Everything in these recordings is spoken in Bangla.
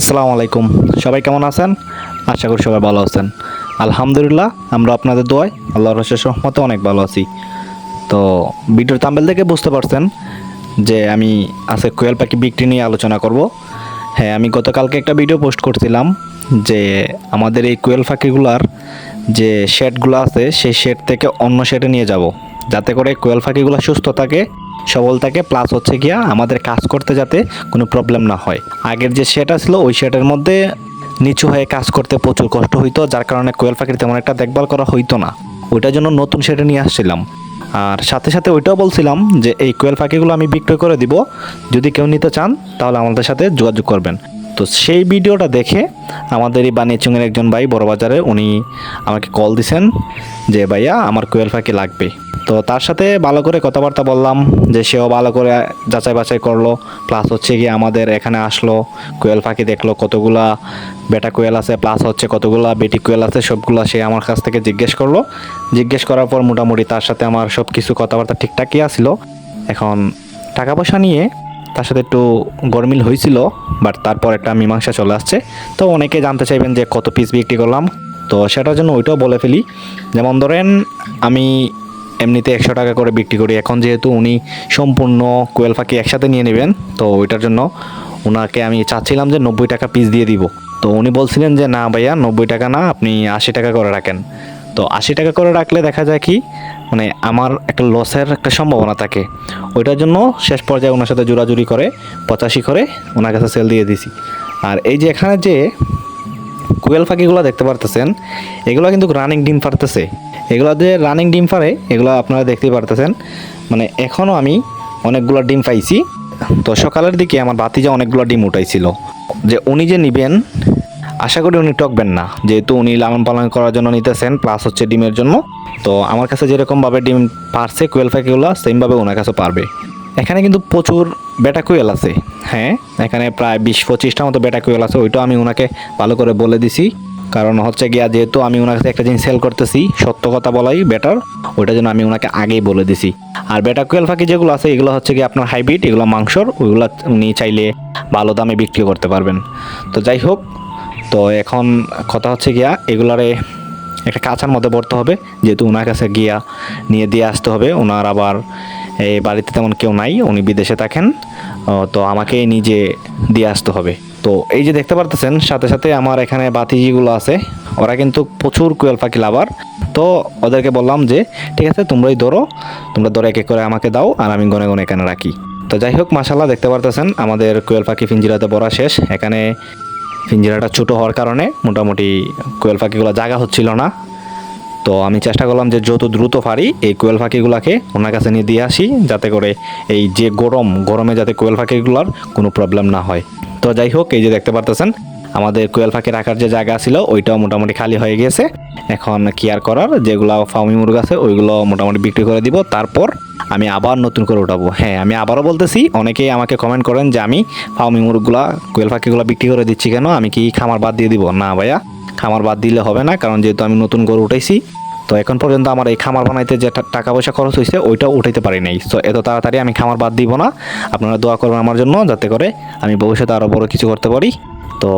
আসসালামু আলাইকুম। সবাই কেমন আছেন? আশা করি সবাই ভালো আছেন। আলহামদুলিল্লাহ, আমরা আপনাদের দোয়ায় আল্লাহর রশেষ রহমতে অনেক ভালো আছি। তো ভিডিওর তাম্বেল থেকে বুঝতে পারছেন যে আমি আজকে কোয়েল পাখি বিক্রি নিয়ে আলোচনা করব। হ্যাঁ আমি গতকালকে একটা ভিডিও পোস্ট করছিলাম যে আমাদের এই কোয়েল পাখিগুলার যে শেডগুলো আছে, সেই শেড থেকে অন্য শেডে নিয়ে যাব। যাতে করে কোয়েল পাখিগুলো সুস্থ থাকে সবল থাকে প্লাস হচ্ছে গিয়া আমাদের কাজ করতে যাতে কোনো প্রবলেম না হয়। আগের যে শেড ছিল, ওই শেডের মধ্যে নিচু হয়ে কাজ করতে প্রচুর কষ্ট হইতো, যার কারণে কোয়েল পাখির তেমন একটা দেখভাল করা হইতো না। ওইটার জন্য নতুন শেডে নিয়ে আসছিলাম। আর সাথে সাথে ওইটাও বলছিলাম যে, এই কোয়েল পাখিগুলো আমি বিক্রয় করে দিব। যদি কেউ নিতে চান, তাহলে আমাদের সাথে যোগাযোগ করবেন। তো সেই ভিডিওটা দেখে আমাদের এই বানিয়াচুঙের একজন ভাই বড় বাজারে উনি আমাকে কল দিছেন যে, ভাইয়া, আমার কোয়েল পাখি লাগবে। তো তার সাথে ভালো করে কথাবার্তা বললাম যে সেও ভালো করে যাচাই বাছাই করল। প্লাস হচ্ছে গিয়ে আমাদের এখানে আসলো, কোয়েল পাখি দেখল, কতগুলা বেটা কোয়েল আছে প্লাস হচ্ছে কতগুলা বেটি কোয়েল আছে, সবগুলা সে আমার কাছ থেকে জিজ্ঞেস করল। জিজ্ঞেস করার পর মোটামুটি তার সাথে আমার সব কিছু কথাবার্তা ঠিকঠাকই আসলো এখন টাকা পয়সা নিয়ে তার সাথে একটু গরমিল হয়েছিল বাট তারপর একটা মীমাংসা চলে আসছে। তো অনেকে জানতে চাইবেন যে কত পিস বিক্রি করলাম। তো সেটার জন্য ওইটাও বলে ফেলি। যেমন ধরেন আমি এমনিতে একশো টাকা করে বিক্রি করি। এখন যেহেতু উনি সম্পূর্ণ কোয়েল পাখি একসাথে নিয়ে নেবেন, তো ওইটার জন্য ওনাকে আমি চাচ্ছিলাম যে নব্বই টাকা পিস দিয়ে দিব। তো উনি বলছিলেন যে, না ভাইয়া, নব্বই টাকা না, আপনি আশি টাকা করে রাখেন। তো আশি টাকা করে রাখলে দেখা যায় কি মানে আমার একটা লসের একটা সম্ভাবনা থাকে। ওইটার জন্য শেষ পর্যায়ে ওনার সাথে জোরাজুরি করে, পঁচাশি করে ওনার কাছে সেল দিয়ে দিছি। আর এই যে এখানে যে কোয়েল পাখিগুলো দেখতে পারতেছেন, এগুলো কিন্তু রানিং ডিম পারতেছে। এগুলো যে রানিং ডিম পারে, এগুলো আপনারা দেখতেই পারতেছেন। মানে এখনও আমি অনেকগুলো ডিম পাইছি। তো সকালের দিকে আমার বাতিজা অনেকগুলো ডিম উঠাইছিল। যে উনি যে নিবেন, আশা করি উনি টকবেন না। যেহেতু উনি লালন পালন করার জন্য নিতেছেন প্লাস হচ্ছে ডিমের জন্য। তো আমার কাছে যেরকমভাবে ডিম পারছে, কোয়েল পাখিগুলো, সেমভাবে ওনার কাছে পারবে। এখানে কিন্তু প্রচুর বেটা কোয়েল আছে। হ্যাঁ এখানে প্রায় বিশ পঁচিশটা মতো বেটা কোয়েল আছে, ওইটাও আমি ওনাকে ভালো করে বলে দিছি। কারণ হচ্ছে গিয়া যেহেতু আমি ওনার কাছে একটা জিনিস সেল করতেছি, সত্য কথা বলাই বেটার ওইটার জন্য আমি ওনাকে আগেই বলে দিছি। আর বেটা কোয়েল পাখি যেগুলো আছে, এগুলো হচ্ছে গিয়ে আপনার হাইব্রিড এগুলো মাংসর, ওইগুলো উনি চাইলে ভালো দামে বিক্রি করতে পারবেন। তো যাই হোক, তো এখন কথা হচ্ছে গিয়া এগুলারে একটা কাঁচার মধ্যে পড়তে হবে, যেহেতু ওনার কাছে গিয়া নিয়ে দিয়ে আসতে হবে ওনার আবার এই বাড়িতে তেমন কেউ নাই, উনি বিদেশে থাকেন তো আমাকে নিজে দিয়ে আসতে হবে। তো এই যে দেখতে পারতেছেন, সাথে সাথে আমার এখানে বাতিজিগুলো আছে। ওরা কিন্তু প্রচুর কোয়েল পাখি লাভার। তো ওদেরকে বললাম যে, ঠিক আছে, তোমরাই ধরো। তোমরা ধরে, এক এক করে আমাকে দাও আর আমি গনে গনে এখানে রাখি। তো যাই হোক মাসাল্লাহ দেখতে পারতেছেন, আমাদের কোয়েল পাখি পিঞ্জিরাতে পড়া শেষ। এখানে ফিঞ্জিরাটা ছোটো হওয়ার কারণে মোটামুটি কোয়েল পাখিগুলো জায়গা হচ্ছিল না। তো আমি চেষ্টা করলাম যে, যত দ্রুত পারি এই কোয়েল পাখিগুলোকে ওনার কাছে নিয়ে দিয়ে আসি, যাতে করে এই যে গরম, গরমে যাতে কোয়েল পাখিগুলোর কোনো প্রবলেম না হয়। তো যাই হোক, এই যে দেখতে পারতেছেন, আমাদের কোয়েল পাখি রাখার যে জায়গা ছিল, ওইটাও মোটামুটি খালি হয়ে গেছে। এখন কেয়ার করার, যেগুলো ফার্মি মুরগ আছে, ওইগুলো মোটামুটি বিক্রি করে দিব। তারপর আমি আবার নতুন করে উঠাবো। হ্যাঁ আমি আবারও বলতেছি, অনেকেই আমাকে কমেন্ট করেন যে আমি ফার্মি মুরগগুলা, কোয়েল পাখিগুলো বিক্রি করে দিচ্ছি কেন? আমি কি খামার বাদ দিয়ে দিব? না ভাইয়া, খামার বাদ দিলে হবে না, কারণ যেহেতু আমি নতুন গরু উঠাইছি তো এখন পর্যন্ত আমার এই খামার বানাইতে যে টাকা পয়সা খরচ হয়েছে ওইটা উঠাইতে পারি নাই। তো এত তাড়াতাড়ি আমি খামার বাদ দিব না। আপনারা দোয়া করবেন আমার জন্য, যাতে করে আমি ভবিষ্যতে আরও বড় কিছু করতে পারি। তো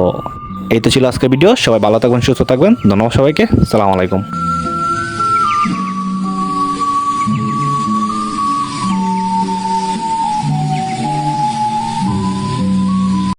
এই তো ছিল আজকের ভিডিও। সবাই ভালো থাকবেন, সুস্থ থাকবেন। ধন্যবাদ সবাইকে। সালাম আলাইকুম।